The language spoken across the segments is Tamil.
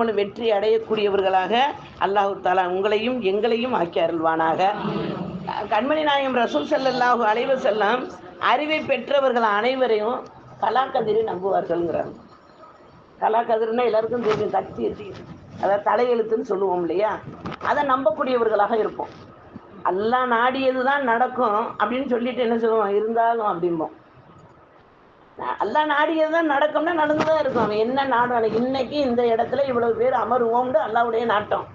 நாமளும் வெற்றி அடையக்கூடியவர்களாக அல்லாஹு தாலா உங்களையும் எங்களையும் ஆக்கி அருள்வானாக. கண்மணி நாயகம் ரசூல் செல்லல்லாஹு அலைவர் செல்லாம் அறிவை பெற்றவர்கள் அனைவரையும் கலாக்கதிரை நம்புவார்கள்ங்கிறாங்க. கலாக்கதிர்னா எல்லாருக்கும் தெரியும் கத்தி எத்தி அதாவது தலையெழுத்துன்னு சொல்லுவோம் இல்லையா? அதை நம்பக்கூடியவர்களாக இருப்போம். எல்லாம் நாடியது தான் நடக்கும் அப்படின்னு சொல்லிட்டு என்ன சொல்லுவோம் இருந்தாலும் அப்படிம்போம். அல்லா நாடியது தான் நடக்கும்னா நடந்து தான் இருக்கும். அவன் என்ன நாடும் இன்னைக்கு இந்த இடத்துல இவ்வளவு பேர் அமருவோம்னு அல்லாவுடைய நாட்டம்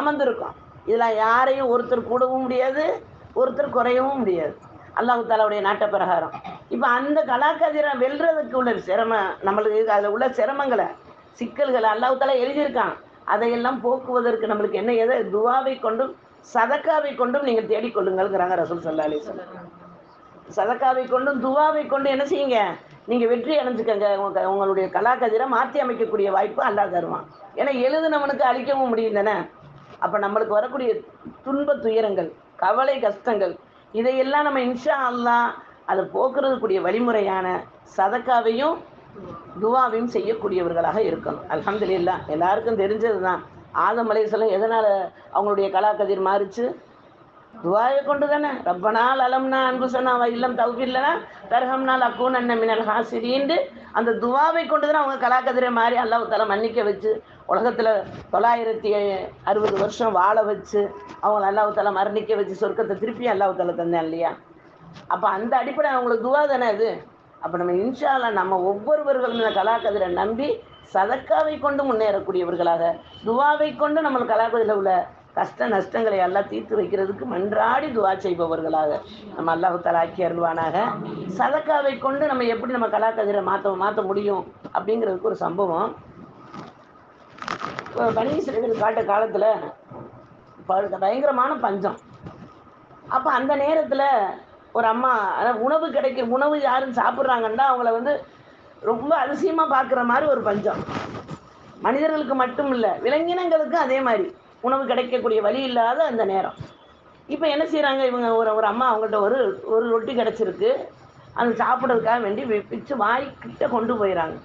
அமர்ந்திருக்கோம். இதில் யாரையும் ஒருத்தர் கூடவும் முடியாது ஒருத்தர் குறையவும் முடியாது. அல்லாஹு தாலாவுடைய நாட்ட பிரகாரம். இப்போ அந்த கலாக்கதிரை வெல்றதுக்கு உள்ள சிரமம் நம்மளுக்கு அதில் உள்ள சிரமங்களை சிக்கல்களை அல்லாஹு தாலா எழுதியிருக்கான். அதையெல்லாம் போக்குவதற்கு நம்மளுக்கு என்ன எதை? துவாவை கொண்டும் சதக்காவை கொண்டும் நீங்கள் தேடிக்கொள்ளுங்கள்ங்கிறாங்க ரசூல் சல்லா அலிஸ்லாம் சதக்காவை கொண்டும் துவாவை கொண்டு என்ன செய்யுங்க? நீங்கள் வெற்றி அடைஞ்சுக்கங்க. உங்க உங்களுடைய கலாக்கதிரை மாற்றி அமைக்கக்கூடிய வாய்ப்பு அல்லா தருவான். ஏன்னா எழுதுனவனுக்கு அழிக்கவும் முடியும் தானே அப்போ நம்மளுக்கு வரக்கூடிய துன்ப துயரங்கள் கவலை கஷ்டங்கள் இதையெல்லாம் நம்ம இன்ஷா அல்லாஹ் அதை போக்குறதுக்குரிய வழிமுறையான சதக்காவையும் துவாவையும் செய்யக்கூடியவர்களாக இருக்கணும். அல்ஹம்துலில்லாஹ் எல்லாருக்கும் தெரிஞ்சது தான் ஆதம் அலைஹிஸ்ஸலாம் எதனால் அவங்களுடைய கலாக்கதிர் மாறிச்சு? துவாயை கொண்டு தானே ரொம்ப நாள் அலம்னா அன்புசனா இல்லம் தௌஃபில்லனா நாள் அக்கூன் அண்ணன் மினல் ஹாசிரின்ட்டு அந்த துவாவை கொண்டு தானே அவங்க கலாக்கதிரை மாறி அல்லாஹ் மன்னிக்க வச்சு உலகத்தில் தொள்ளாயிரத்தி அறுபது வருஷம் வாழ வச்சு அவங்கள அல்லாஹ் மரணிக்க வச்சு சொர்க்கத்தை திருப்பி அல்லாஹ் தந்தேன் இல்லையா? அப்போ அந்த அடிப்படை அவங்களுக்கு துவா தானே அது? அப்போ நம்ம இன்ஷால்லா நம்ம ஒவ்வொருவர்களும் இந்த கலாக்கதிரை நம்பி சதக்காவை கொண்டு முன்னேறக்கூடியவர்களாக துவாவை கொண்டு நம்ம கலாக்கதிரில் உள்ள கஷ்ட நஷ்டங்களை எல்லாம் தீர்த்து வைக்கிறதுக்கு மன்றாடி துவா செய்பவர்களாக நம்ம அல்லாஹு தஆலா ஆக்கி அருள்வானாக. சதக்காவை கொண்டு நம்ம எப்படி நம்ம கலாக்கதிரை மாற்ற மாற்ற முடியும் அப்படிங்கிறதுக்கு ஒரு சம்பவம். இப்போ பனி காட்ட காலத்தில் பயங்கரமான பஞ்சம். அப்போ அந்த நேரத்தில் ஒரு அம்மா அதாவது உணவு கிடைக்க உணவு யாரும் சாப்பிட்றாங்கன்னா அவங்கள வந்து ரொம்ப அதிசயமாக பார்க்குற மாதிரி ஒரு பஞ்சம். மனிதர்களுக்கு மட்டும் இல்லை விலங்கினங்களுக்கும் அதே மாதிரி. உணவு கிடைக்கக்கூடிய வழி இல்லாத அந்த நேரம். இப்போ என்ன செய்கிறாங்க இவங்க ஒரு ஒரு அம்மா அவங்கள்ட்ட ஒரு ஒரு ரொட்டி கிடச்சிருக்கு. அந்த சாப்பிட்றதுக்காக வேண்டி பிச்சு வாய்க்கிட்ட கொண்டு போயிடறாங்க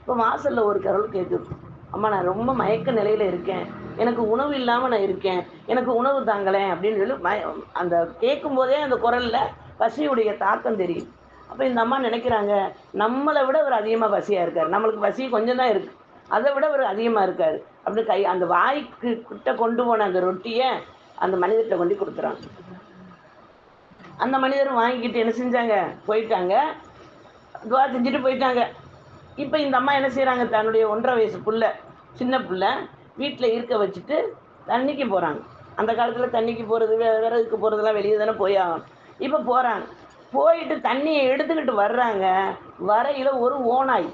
இப்போ வாசலில் ஒரு கரல் கேட்குது அம்மா நான் ரொம்ப மயக்க நிலையில் இருக்கேன். எனக்கு உணவு இல்லாமல் நான் இருக்கேன். எனக்கு உணவு தாங்களேன். அப்படின்னு சொல்லி மய அந்த கேட்கும்போதே அந்த குரலில் பசியுடைய தாக்கம் தெரியும் அப்போ இந்த அம்மா நினைக்கிறாங்க நம்மளை விட அவர் அதிகமாக பசியாக இருக்கார். நம்மளுக்கு பசி கொஞ்சம் தான் இருக்குது அதை விட அவர் அதிகமாக இருக்கார். அப்படின்னு கை அந்த வாய்க்கு கிட்ட கொண்டு போன அந்த ரொட்டியை அந்த மனிதர்கிட்ட கொண்டு கொடுத்துறாங்க. அந்த மனிதர் வாங்கிக்கிட்டு என்ன செஞ்சாங்க? போயிட்டாங்க. துவா செஞ்சுட்டு போயிட்டாங்க. இப்போ இந்த அம்மா என்ன செய்கிறாங்க தன்னுடைய ஒன்றரை வயசு புள்ள சின்ன புள்ள வீட்டில் இருக்க வச்சுட்டு தண்ணிக்கு போகிறாங்க அந்த காலத்தில் தண்ணிக்கு போகிறது விறகுக்கு போகிறதெல்லாம் வெளியே தானே போய் ஆகணும். இப்போ போகிறாங்க போயிட்டு தண்ணியை எடுத்துக்கிட்டு வர்றாங்க. வரையில் ஒரு ஓனாய்.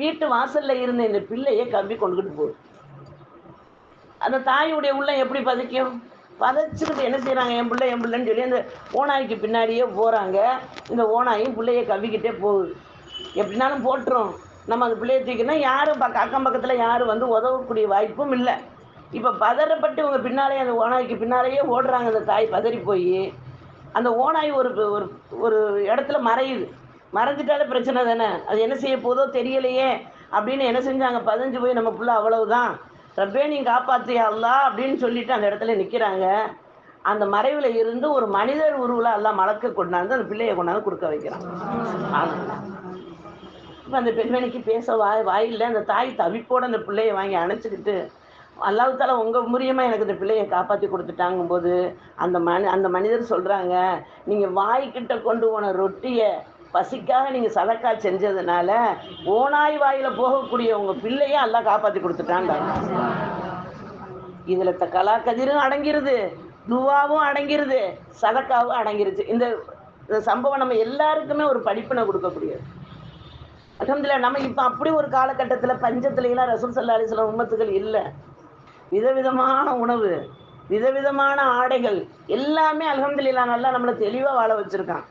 வீட்டு வாசலில் இருந்த இந்த பிள்ளையை கம்பி கொண்டுகிட்டு போகுது அந்த தாயுடைய உள்ள எப்படி பதைக்கும்? பதைச்சிக்கிட்டு என்ன செய்கிறாங்க என் பிள்ளை என் பிள்ளைன்னு சொல்லி அந்த ஓனாய்க்கு பின்னாடியே போகிறாங்க இந்த ஓனாயும் பிள்ளைய கவ்விக்கிட்டே போகுது. எப்படினாலும் போட்டுரும். நம்ம அந்த பிள்ளைய தூக்கினா யாரும் பக்க அக்கம் பக்கத்தில் யாரும் வந்து உதவக்கூடிய வாய்ப்பும் இல்லை. இப்போ பதறப்பட்டு இவங்க பின்னாலே அந்த ஓனாய்க்கு பின்னாலேயே ஓடுறாங்க அந்த தாய் பதறி போய் அந்த ஓனாய் ஒரு ஒரு ஒரு இடத்துல மறையுது. மறைஞ்சிட்டாலே பிரச்சனை தானே? அது என்ன செய்ய போதோ தெரியலையே. அப்படின்னு என்ன செஞ்சாங்க? பதிஞ்சு போய் நம்ம புள்ள அவ்வளவுதான். ரப்பே நீ காப்பாத்தியா அல்லா? அப்படின்னு சொல்லிட்டு அந்த இடத்துல நிற்கிறாங்க அந்த மறைவில் இருந்து ஒரு மனிதர் உருவில் எல்லாம் மலக்க கொண்டாந்து அந்த பிள்ளையை கொண்டாந்து கொடுக்க வைக்கிறான். இப்போ அந்த பெண்மணிக்கு பேச வாய் வாயில்லை அந்த தாய் தவிப்போடு அந்த பிள்ளையை வாங்கி அணைச்சிக்கிட்டு அல்லாஹால உங்கள் மூலியமாக எனக்கு இந்த பிள்ளையை காப்பாற்றி கொடுத்துட்டாங்கும்போது? அந்த மனி அந்த மனிதர் சொல்கிறாங்க நீங்கள் வாய்க்கிட்ட கொண்டு போன ரொட்டியை பசிக்காக நீங்கள் சதக்கா செஞ்சதுனால ஓனாய் வாயில் போகக்கூடிய உங்கள் பிள்ளையும் எல்லாம் காப்பாற்றி கொடுத்துட்டான்டாங்க இதில் த கலாக்கதிரும் அடங்கிருது துவாவும் அடங்கிருது சதக்காவும் அடங்கிருச்சு. இந்த சம்பவம் நம்ம எல்லாருக்குமே ஒரு படிப்பினை கொடுக்கக்கூடியது. அலமதுல்லா நம்ம இப்போ அப்படி ஒரு காலகட்டத்தில் பஞ்சத்துலாம் ரசூல் சல்லா சில உம்மத்துகள் இல்லை. விதவிதமான உணவு விதவிதமான ஆடைகள் எல்லாமே அல்ஹம்துலில்லா நல்லா நம்மளை தெளிவாக வாழ வச்சுருக்கான்.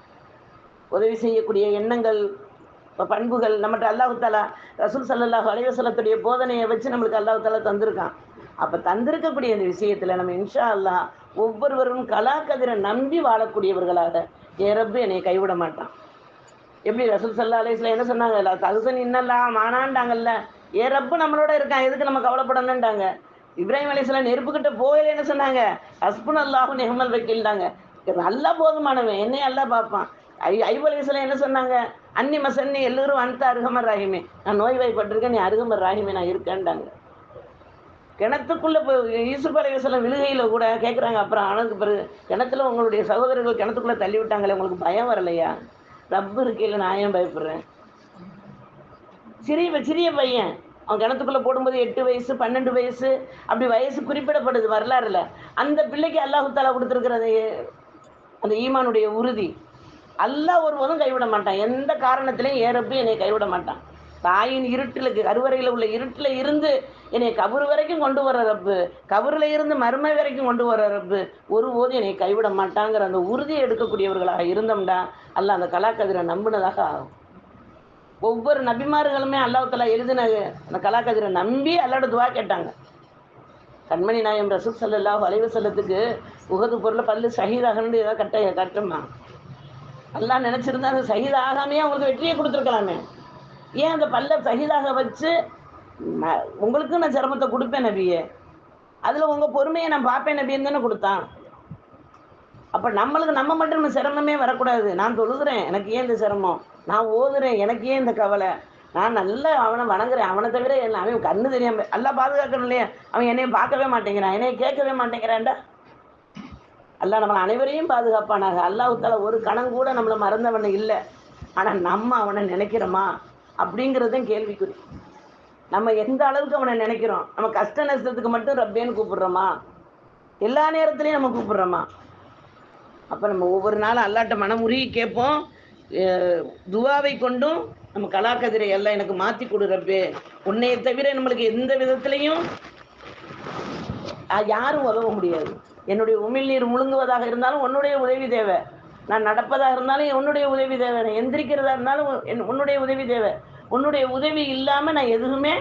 உதவி செய்யக்கூடிய எண்ணங்கள் பண்புகள் நம்மகிட்ட அல்லாஹு தாலா ரசூல் சல்லல்லாஹு அலைஹி போதனையை வச்சு நம்மளுக்கு அல்லாஹு தாலா தந்திருக்கான். அப்போ தந்திருக்கக்கூடிய இந்த விஷயத்தில் நம்ம இன்ஷா அல்லாஹ் ஒவ்வொருவரும் கலாக்கதிரை நம்பி வாழக்கூடியவர்களாக. ஏறப்பு என்னை கைவிட மாட்டான். எப்படி ரசூல் சல்லா அலைஹிஸ்லாம் என்ன சொன்னாங்க? தகுசன் இன்னெல்லாம் மானாண்டாங்கல்ல ஏறப்பு நம்மளோட இருக்கான். எதுக்கு நம்ம கவலைப்படணுன்ட்டாங்க இப்ராஹிம் அலிஸ்லாம் நெருப்புக்கிட்ட போயில என்ன சொன்னாங்க? ஹஸ்புன் அல்லாஹு நெஹமல் வைக்கின்றாங்க நல்லா போதுமானவன். என்னையும் நல்லா பார்ப்பான். ஐ ஐபு என்ன சொன்னாங்க? அன்னி மசன்னி எல்லோரும் அந்த அருகமர் ராகிமே. நான் நோய் வாய்ப்பட்டிருக்கேன் நீ அருகமர் ராகிமே நான் இருக்கேன்டாங்க. கிணத்துக்குள்ள இப்போ யூசுப் அலைவசலம் விழுகையில் கூட கேட்குறாங்க அப்புறம் ஆனதுக்கு பிறகு கிணத்துல உங்களுடைய சகோதரர்கள் கிணத்துக்குள்ள தள்ளி விட்டாங்களே உங்களுக்கு பயம் வரலையா? ரப்பு இருக்கையில் நான் ஏன் பயப்படுறேன்? சிறிய சிறிய பையன். அவன் கிணத்துக்குள்ளே போடும்போது எட்டு வயசு பன்னெண்டு வயசு அப்படி வயசு குறிப்பிடப்படுது வரலாறுல. அந்த பிள்ளைக்கு அல்லாஹு தாலா கொடுத்துருக்கிறது அந்த ஈமானுடைய உறுதி. அல்லாஹ் ஒருவதும் கைவிட மாட்டான். எந்த காரணத்திலையும் ஏறப்பி என்னை கைவிட மாட்டான். தாயின் இருட்டில் கருவறையில் உள்ள இருட்டில் இருந்து என்னை கபரு வரைக்கும் கொண்டு வர ரப்பு கபரில் இருந்து மருமை வரைக்கும் கொண்டு வர ரப்பு ஒருபோதும் என்னை கைவிட மாட்டாங்கிற அந்த உறுதியை எடுக்கக்கூடியவர்களாக இருந்தோம்டா அல்ல அந்த கலாக்கதிரை நம்பினதாக ஆகும். ஒவ்வொரு நபிமார்களுமே அல்லாஹலா எழுதின அந்த கலாக்கதிரை நம்பி அல்லாட துவா கேட்டாங்க. கண்மணி நாயம் ரசூல் சல்லாஹ் அலைவ செல்லத்துக்கு உகது பொருளை பல்லு சகிதாகன்னு ஏதாவது கட்ட கட்டமா எல்லாம் நினச்சிருந்தா அது சகித ஆகாமையே அவங்களுக்கு வெற்றியை கொடுத்துருக்கலாமே. ஏன் அந்த பல்ல சகிதாக வச்சு உங்களுக்கும் உங்களுக்கு நான் சிரமத்தை கொடுப்பேன் நபியே. அதில் உங்கள் பொறுமையை நான் பார்ப்பேன் நபின்னு தானே கொடுத்தான். அப்போ நம்மளுக்கு நம்ம மட்டும் நம்ம சிரமமே வரக்கூடாது. நான் தொழுகிறேன் எனக்கு ஏன் இந்த சிரமம்? நான் ஓதுறேன் எனக்கு ஏன் இந்த கவலை? நான் நல்லா அவனை வணங்குறேன். அவனை தவிர என்ன அவன் கண்ணு தெரியாமல் நல்லா பாதுகாக்கணும் இல்லையா? அவன் என்னையும் பார்க்கவே மாட்டேங்கிறான். என்னைய கேட்கவே மாட்டேங்கிறான்டா. அல்லாஹ் நம்மளை அனைவரையும் பாதுகாப்பானாக. அல்லாஹ் ஒரு கணம் கூட நம்மளை மறந்தவன் இல்லை. ஆனால் நம்ம அவனை நினைக்கிறோமா? அப்படிங்கிறதும் கேள்விக்குறி. நம்ம எந்த அளவுக்கு அவனை நினைக்கிறோம்? நம்ம கஷ்ட நஷ்டத்துக்கு மட்டும் ரப்பேன்னு கூப்பிடுறோமா? எல்லா நேரத்துலையும் நம்ம கூப்பிடுறோமா? அப்போ நம்ம ஒவ்வொரு நாளும் அல்லாட்ட மனமுருகி கேட்போம். துவாவை கொண்டும் நம்ம கலாக்கதிரை எல்லாம் எனக்கு மாற்றி கொடுறப்பே உன்னையை உன்னைய தவிர நம்மளுக்கு எந்த விதத்துலையும் யாரும் உதவ முடியாது. என்னுடைய உமிழ்நீர் முழுங்குவதாக இருந்தாலும் உன்னுடைய உதவி தேவை. நான் நடப்பதாக இருந்தாலும் உன்னுடைய உதவி தேவை. நான் எந்திரிக்கிறதா இருந்தாலும் என் உன்னுடைய உதவி தேவை. உன்னுடைய உதவி இல்லாமல் நான் எதுவுமே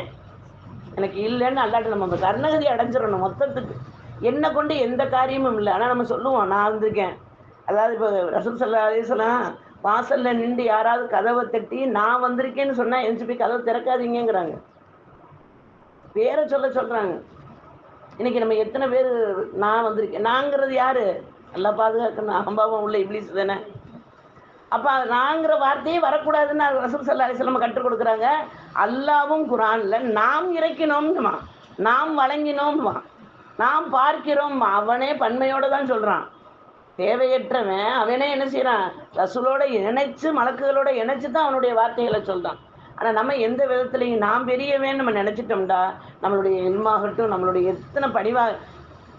எனக்கு இல்லைன்னு அல்லாட்ட நம்ம கர்ணகதி அடைஞ்சிடணும் மொத்தத்துக்கு. என்னை கொண்டு எந்த காரியமும் இல்லை. ஆனால் நம்ம சொல்லுவோம் நான் வந்திருக்கேன். அதாவது இப்போ ரசூல் சல்லா அலிஸ்லாம் வாசலில் நின்று யாராவது கதவை தட்டி நான் வந்திருக்கேன்னு சொன்னால் எந்திரிச்சு போய் கதவை திறக்காதீங்கங்கிறாங்க. பேரை சொல்ல சொல்கிறாங்க இன்னைக்கு நம்ம எத்தனை பேர் நான் வந்திருக்கேன். நாங்கிறது யாரு? நல்லா பாதுகாக்கணும் அம்பாவும் உள்ள இப்ளீஸ் தானே. அப்போ நாங்கிற வார்த்தையே வரக்கூடாதுன்னு ரசூல் சல்லா அலிஸ்லாம் கற்றுக் கொடுக்குறாங்க. அல்லாவும் குரான்ல நாம் இறக்கினோம்னுமா நாம் வழங்கினோம்மா நாம் பார்க்கிறோம் அவனே பன்மையோடு தான் சொல்கிறான் தேவையற்றவன் அவனே என்ன செய்கிறான் ரசூலோட இணைச்சு மலக்குகளோட இணைச்சு தான் அவனுடைய வார்த்தைகளை சொல்கிறான் ஆனா நம்ம எந்த விதத்துலையும் நாம் பெரியவேன்னு நம்ம நினைச்சிட்டோம்டா நம்மளுடைய இல்மாகட்டும் நம்மளுடைய எத்தனை பணிவா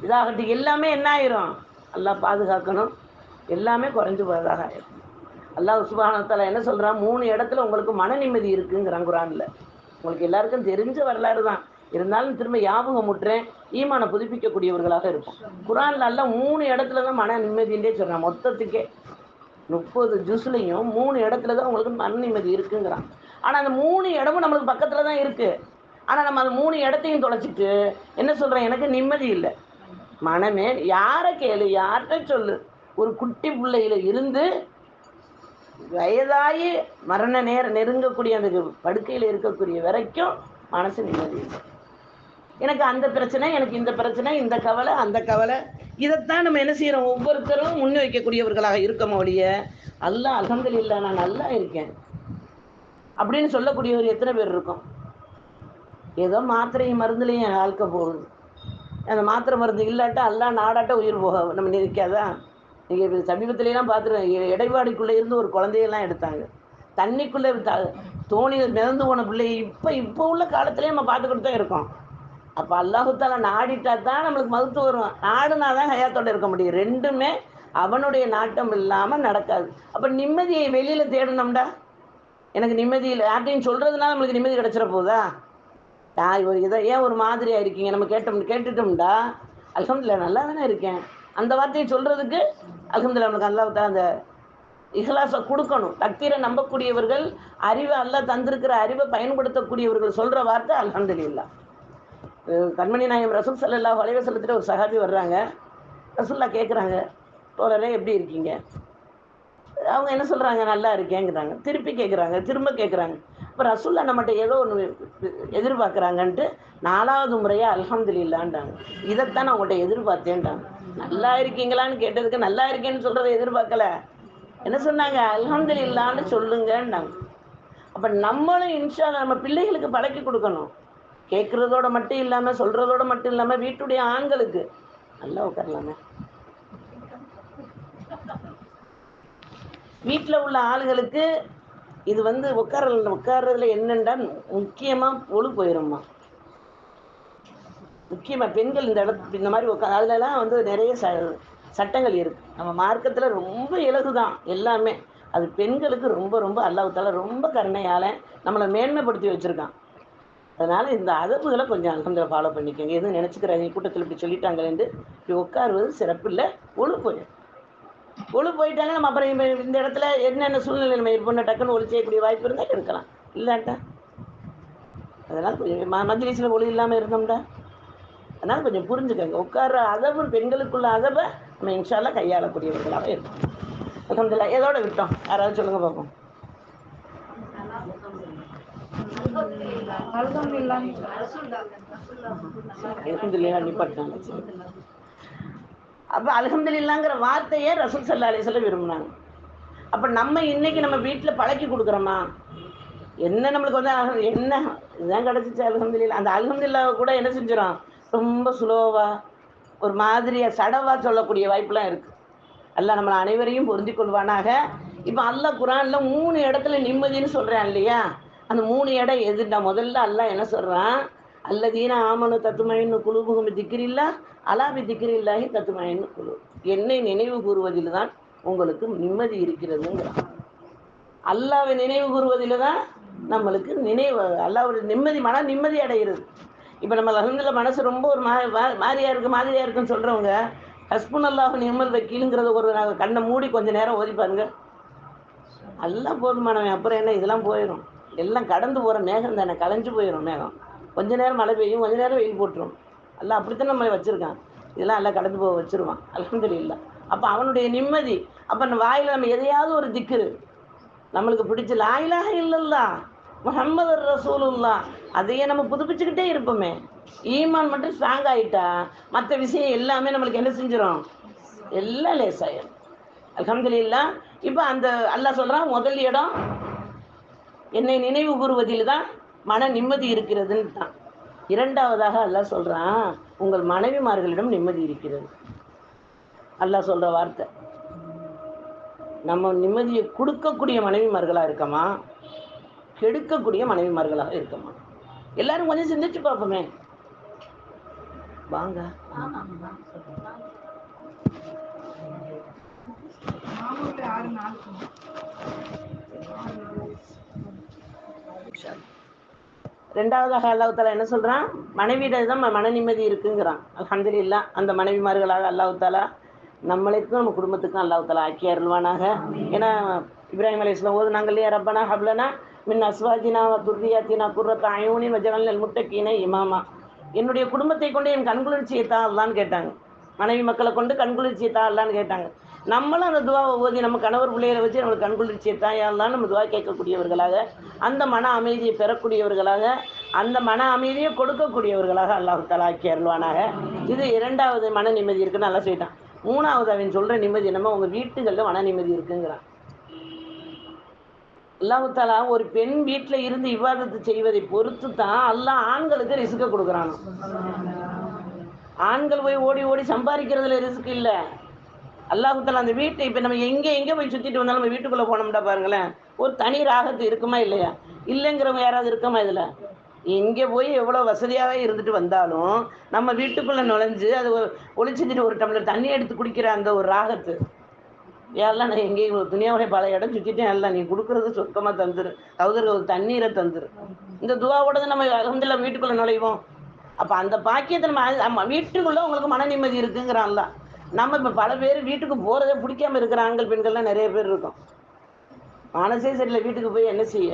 இதாகட்டும் எல்லாமே என்ன ஆயிரும்? எல்லாம் பாதுகாக்கணும். எல்லாமே குறைஞ்சு போகிறதாக ஆயிரும். அல்லாஹ் சுபானத்தால என்ன சொல்றான் மூணு இடத்துல உங்களுக்கு மன நிம்மதி இருக்குங்கிறான் குரான்ல. உங்களுக்கு எல்லாருக்கும் தெரிஞ்ச வரலாறு தான். இருந்தாலும் திரும்ப ஞாபகம் முட்டுறேன் ஈமானை புதுப்பிக்கக்கூடியவர்களாக இருக்கும் குரான்ல எல்லாம் மூணு இடத்துல தான் மன நிம்மதின்றே சொல்றான். மொத்தத்துக்கே முப்பது ஜூஸ்லையும் மூணு இடத்துல தான் உங்களுக்கு மன நிம்மதி இருக்குங்கிறான். ஆனால் அந்த மூணு இடமும் நம்மளுக்கு பக்கத்தில் தான் இருக்கு. ஆனால் நம்ம அந்த மூணு இடத்தையும் தொலைச்சிட்டு என்ன சொல்கிறேன் எனக்கு நிம்மதி இல்லை. மனமே யாரை கேளு யார்கிட்ட சொல்லு. ஒரு குட்டி பிள்ளையில இருந்து வயதாகி மரண நேரம் நெருங்கக்கூடிய அந்த படுக்கையில் இருக்கக்கூடிய வரைக்கும் மனசு நிம்மதி இல்லை. எனக்கு அந்த பிரச்சனை எனக்கு இந்த பிரச்சனை இந்த கவலை அந்த கவலை. இதைத்தான் நம்ம என்ன செய்யறோம் ஒவ்வொருத்தரும் முன் வைக்கக்கூடியவர்களாக இருக்கோம் ஒழிய அல்லாஹ் இல்லை நான் நல்லா இருக்கேன். அப்படின்னு சொல்லக்கூடியவர் எத்தனை பேர் இருக்கும்? ஏதோ மாத்திரையும் மருந்துலையும் ஆழ்க்க வாழ்க்கை போகுது. அந்த மாத்திரை மருந்து இல்லாட்டா எல்லாம் நாடாட்ட உயிர் போக நம்ம நிற்காதான் நீங்கள் சமீபத்துலலாம் பார்த்துருவேன் இடைவாடிக்குள்ளே இருந்து ஒரு குழந்தையெல்லாம் எடுத்தாங்க. தண்ணிக்குள்ளே தோணியில் மிதந்து போன பிள்ளை இப்போ இப்போ உள்ள காலத்துலேயே நம்ம பார்த்துக்கிட்டு தான் இருக்கோம். அப்போ அல்லாஹுத்தால நாடிட்டா தான் நம்மளுக்கு மருத்துவம் வரும். நாடுனா தான் ஹயாத்தோட இருக்க முடியும். ரெண்டுமே அவனுடைய நாட்டம் இல்லாமல் நடக்காது. அப்போ நிம்மதியை வெளியில் தேடணும்டா. எனக்கு நிம்மதி இல்லை. யார்ட்டையும் சொல்கிறதுனால நம்மளுக்கு நிம்மதி கிடச்சிட போதா? நான் ஒரு இதை ஏன் ஒரு மாதிரியாக இருக்கீங்க? நம்ம கேட்டோம் கேட்டுட்டோம்டா. அல்ஹம்துலில்லாஹ் நல்லா தானே இருக்கேன். அந்த வார்த்தையை சொல்கிறதுக்கு நம்மளுக்கு நமக்கு தான் அந்த இஹ்லாஸை கொடுக்கணும். தக்தீரை நம்பக்கூடியவர்கள் அறிவை அல்ல தந்திருக்கிற அறிவை பயன்படுத்தக்கூடியவர்கள் சொல்கிற வார்த்தை அல்ஹம்துலில்லாஹ். அஹ் கண்மணி நாயம் ரசூல் சல்லா அலைஹி செலுத்திட்டு ஒரு சகாபி வர்றாங்க. ரசூல்லா கேட்குறாங்க தோழரே எப்படி இருக்கீங்க? அவங்க என்ன சொல்கிறாங்க நல்லா இருக்கேங்கிறாங்க திருப்பி கேட்குறாங்க திரும்ப கேட்குறாங்க இப்போ ரசூல்லா நம்மகிட்ட ஏதோ ஒன்று எதிர்பார்க்குறாங்கன்ட்டு நாலாவது முறையாக அல்ஹம்துலில்லான்றாங்க. இதைத்தான் நான் உங்கள்கிட்ட எதிர்பார்த்தேன்டாங்க நல்லா இருக்கீங்களான்னு கேட்டதுக்கு நல்லா இருக்கேன்னு சொல்கிறத எதிர்பார்க்கல. என்ன சொன்னாங்க? அல்ஹம்துலில்லான்னு சொல்லுங்கன்றாங்க. அப்போ நம்மளும் இன்ஷா நம்ம பிள்ளைகளுக்கு பழக்கி கொடுக்கணும். கேட்குறதோட மட்டும் இல்லாமல் சொல்கிறதோட மட்டும் இல்லாமல் வீட்டுடைய ஆண்களுக்கு. நல்லா உட்காரலாமே. வீட்டில் உள்ள ஆளுகளுக்கு இது வந்து உட்கார உட்கார்றதுல என்னென்னா முக்கியமாக பொழு போயிரும்மா. முக்கியமாக பெண்கள் இந்த இடத்து இந்த மாதிரி உட்கா அதுலலாம் வந்து நிறைய ச சட்டங்கள் இருக்குது நம்ம மார்க்கத்தில் ரொம்ப இலகுதான் எல்லாமே. அது பெண்களுக்கு ரொம்ப ரொம்ப அல்லாஹ்தால ரொம்ப கருணையால் நம்மளை மேன்மைப்படுத்தி வச்சுருக்கான். அதனால் இந்த அதப்புகளை கொஞ்சம் அலமதுல ஃபாலோ பண்ணிக்கோங்க. எதுவும் நினச்சிக்கிறாங்க கூட்டத்தில் இப்படி சொல்லிட்டாங்களேன்ட்டு இப்படி உட்காருவது சிறப்பில்லை ஒழு போயிடும். ஒழு போயிட்டாங்க நம்ம அப்புறம் இந்த- இடத்துல என்னென்ன சூழ்நிலை நம்ம இருப்போம் டக்குன்னு ஒளி செய்யக்கூடிய வாய்ப்பு இருந்தால் இருக்கலாம். இல்லாட்டா? அதனால் கொஞ்சம் மஜ்லிஸில் ஒளி இல்லாமல் இருந்தோம்டா. அதனால் கொஞ்சம் புரிஞ்சுக்கோங்க. உட்கார்ற அதவு பெண்களுக்குள்ள அதவை நம்ம இன்ஷால்லா கையாளக்கூடியவர்களாக இருக்கும் அல்ஹம்துலில்லாஹ். எதோட விட்டோம்? யாராவது சொல்லுங்க பார்ப்போம் அல்ஹம்துலில்லாஹ். நிப்பாட்டினாங்க சரி அப்போ அல்ஹம்துலில்லாங்கிற வார்த்தையே ரசூல் சல்லா சொல்ல விரும்புனாங்க. அப்போ நம்ம இன்னைக்கு நம்ம வீட்டில் பழக்கி கொடுக்குறோமா? என்ன நம்மளுக்கு வந்து அல்ஹம் என்ன? இதுதான் கிடச்சிச்சு அல்ஹம்துலில்லா அந்த அல்ஹம்துலில்லாவை கூட என்ன செஞ்சிடும் ரொம்ப ஸ்லோவாக ஒரு மாதிரியாக சடவாக சொல்லக்கூடிய வாய்ப்புலாம் இருக்குது அல்ல நம்மளை அனைவரையும் பொருந்தி கொள்வானாக. இப்போ அல்லாஹ் குரானில் மூணு இடத்துல நிம்மதின்னு சொல்கிறேன் இல்லையா? அந்த மூணு இடம் எதுண்டா முதல்ல அல்லா என்ன சொல்கிறான் அல்லதீன ஆமனு தத்துமயின்னு குழுபுகும் திக்கிரில்லா அலாபி திக்கிரில்லாஹி தத்துமயின்னு குழு என்னை நினைவு கூறுவதில் தான் உங்களுக்கு நிம்மதி இருக்கிறதுங்கிறான் அல்லாவை நினைவு கூறுவதில் தான் நம்மளுக்கு நினைவு அல்லாவுடைய நிம்மதி மன நிம்மதி அடைகிறது. இப்போ நம்ம அலமதுல மனசு ரொம்ப ஒரு மா மா- மாதிரியா இருக்கு மாதிரியா இருக்குன்னு சொல்கிறவங்க ஹஸ்புன் அல்லாஹ் நிம்மல் வக்கீலுங்கிறத ஒரு நாங்கள் கண்ணை மூடி கொஞ்சம் நேரம் ஓதி பாருங்க. எல்லாம் போதுமானவன் அப்புறம் என்ன இதெல்லாம் போயிடும் எல்லாம் கடந்து போகிற மேகம் தானே கலைஞ்சு போயிடும் மேகம். கொஞ்ச நேரம் மழை பெய்யும் கொஞ்ச நேரம் வெயில் போட்டுரும். எல்லாம் அப்படித்தான் நம்ம வச்சுருக்கான். இதெல்லாம் எல்லாம் கடந்து போக வச்சிருவான். இல்லை அப்போ அவனுடைய நிம்மதி அப்போ நம்ம வாயில் நம்ம எதையாவது ஒரு திக்கு நம்மளுக்கு பிடிச்ச லாயிலாக இல்லல்லா முகமது ரசூலுல்லா அதையே நம்ம புதுப்பிச்சுக்கிட்டே இருப்போமே. ஈமான் மட்டும் ஸ்ட்ராங் ஆயிட்டா மற்ற விஷயம் எல்லாமே நம்மளுக்கு என்ன செஞ்சிடும் எல்லாம் லேசாயிரும். அல்ஹம்துலில்லாஹ் இப்போ அந்த அல்லாஹ் சொல்கிறான் முதல் இடம் என்னை நினைவு கூறுவதில் தான் மன நிம்மதி இருக்கிறதுன்னு தான் இரண்டாவதாக அல்லாஹ் சொல்றான் உங்கள் மனைவிமார்களிடம் நிம்மதி இருக்கிறது. அல்லாஹ் சொல்ற வார்த்தை. நம்ம நிம்மதியை கொடுக்கக்கூடிய மனைவிமார்களாக இருக்கமா? கெடுக்கக்கூடிய மனைவிமார்களாக இருக்கமா? எல்லாரும் கொஞ்சம் சிந்திச்சு பார்ப்போமே. வாங்க. ரெண்டாவதாக அல்லாஹால என்ன சொல்றான்? மனைவியிட தான் மன நிம்மதி இருக்குங்கிறான். அல்ஹம்துலில்லாஹ் அந்த மனைவிமார்களாக அல்லாஹாலா நம்மளுக்கும் நம்ம குடும்பத்துக்கும் அல்லாஹ் தாலா ஆக்கி அருள்வானாக. ஏன்னா இப்ராஹிம் அலி இஸ்லாம் ஓது நாங்கள் இல்லையா ரப்பனா ஹப்லனா மின் அஸ்வாஜினா துர்ரியாத்தினா குர்ரத்த அயூனி வஜகல் முட்டக்கீன இமாமா. என்னுடைய குடும்பத்தை கொண்டு என் கண்குளிர்ச்சியை தான் அல்லான்னு கேட்டாங்க. மனைவி மக்களை கொண்டு கண்குளிர்ச்சியை தான் அல்லான்னு கேட்டாங்க. நம்மளும் அந்த துவாவை ஓதி நம்ம கணவர் பிள்ளைகளை வச்சு நம்மளுக்கு கண்குளிர்ச்சியை தான் நம்ம துவா கேட்கக்கூடியவர்களாக அந்த மன அமைதியை பெறக்கூடியவர்களாக அந்த மன அமைதியை கொடுக்கக்கூடியவர்களாக அல்லாஹு தலா அருள்வானாக. இது இரண்டாவது மன நிம்மதி இருக்குன்னு நல்லா சொல்லிட்டான். மூணாவது அவன் சொல்ற நிம்மதி என்னமோ உங்கள் வீட்டுகளில் மன நிம்மதி இருக்குங்கிறான். அல்லாஹு தாலா ஒரு பெண் வீட்டில் இருந்து விவாதத்தை செய்வதை பொறுத்து தான் அல்லாஹ் ஆண்களுக்கு ரிஸ்க கொடுக்குறானோ ஆண்கள் போய் ஓடி ஓடி சம்பாதிக்கிறதுல ரிஸ்க் இல்லை. அல்லாஹுத்தால அந்த வீட்டை இப்போ நம்ம எங்கே எங்கே போய் சுற்றிட்டு வந்தாலும் நம்ம வீட்டுக்குள்ளே போனோம்டா பாருங்களேன். ஒரு தனி ராகத்து இருக்குமா இல்லையா? இல்லைங்கிறவங்க யாராவது இருக்கமா இதில்? எங்கே போய் எவ்வளோ வசதியாகவே இருந்துட்டு வந்தாலும் நம்ம வீட்டுக்குள்ளே நுழைஞ்சு அது ஒரு ஒளிச்சுட்டு ஒரு டம்ளர் தண்ணி எடுத்து குடிக்கிற அந்த ஒரு ராகத்து. எல்லாம் நான் எங்கேயும் துணியாவுடைய பல இடம் சுற்றிட்டேன் எல்லாம் நீ கொடுக்குறது சொர்க்கமாக தந்துரு. தகுதிர ஒரு தண்ணீரை தந்துரு. இந்த துவாவோட நம்ம அகந்தில் வீட்டுக்குள்ளே நுழைவோம். அப்போ அந்த பாக்கியத்தை நம்ம நம்ம வீட்டுக்குள்ளே உங்களுக்கு மன நிம்மதி இருக்குங்கிறான்லாம் நம்ம இப்போ பல பேர் வீட்டுக்கு போகிறதே பிடிக்காம இருக்கிற ஆண்கள் பெண்கள்லாம் நிறைய பேர் இருக்கும். மனசே சரியில்லை வீட்டுக்கு போய் என்ன செய்ய?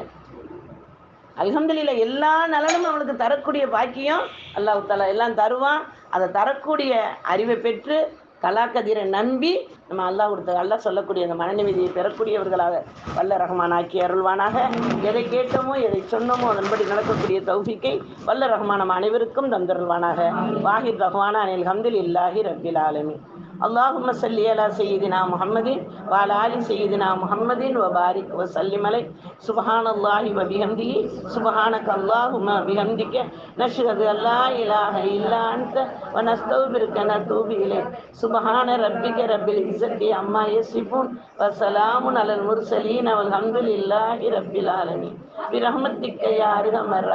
அல்ஹம்துலில்லாஹ் எல்லா நலனும் அவனுக்கு தரக்கூடிய பாக்கியம் அல்லாஹ் எல்லாம் தருவான். அதை தரக்கூடிய அறிவை பெற்று கலாக்கதிரை நம்பி நம்ம அல்லாஹ் கொடுத்த அல்லாஹ் சொல்லக்கூடிய அந்த மனநிமிதியை பெறக்கூடியவர்களாக வல்ல ரஹ்மான் ஆக்கி அருள்வானாக. எதை கேட்டோமோ எதை சொன்னோமோ அதன்படி நடக்கக்கூடிய தௌஃபிக்கை வல்ல ரஹ்மானம் அனைவருக்கும் தந்தருள்வானாக. வாஹித் ரஹ்மான் அனில் ஹம்தில் இல்லாஹி ரப்பில் ஆலமி அல்லாஹும் சல்லி அலா செய்யதினா முகமதின் வாலாலி செய்யதினா முகமதின் வபாரிக் வசல்லிமலை சுபஹான் அல்லாஹி வபிஹம்தி சுபஹானக் அல்லாஹும் அபிஹம்திக்க நஷ்ரது அல்லா இலாஹ இல்லா அன்த. வனஸ்தௌபிருக்க நத்தூபி இலை சுபஹான ரப்பிக்க ரப்பில் இசட்டி அம்மா யசிபுன் வசலாமுன் அலல் முர்சலீன். அவல் ஹம்துலில்லாஹி ரப்பில் ஆலமி பிரஹமத்திக்க யாரு அமர்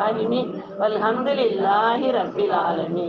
ரப்பில் ஆலமி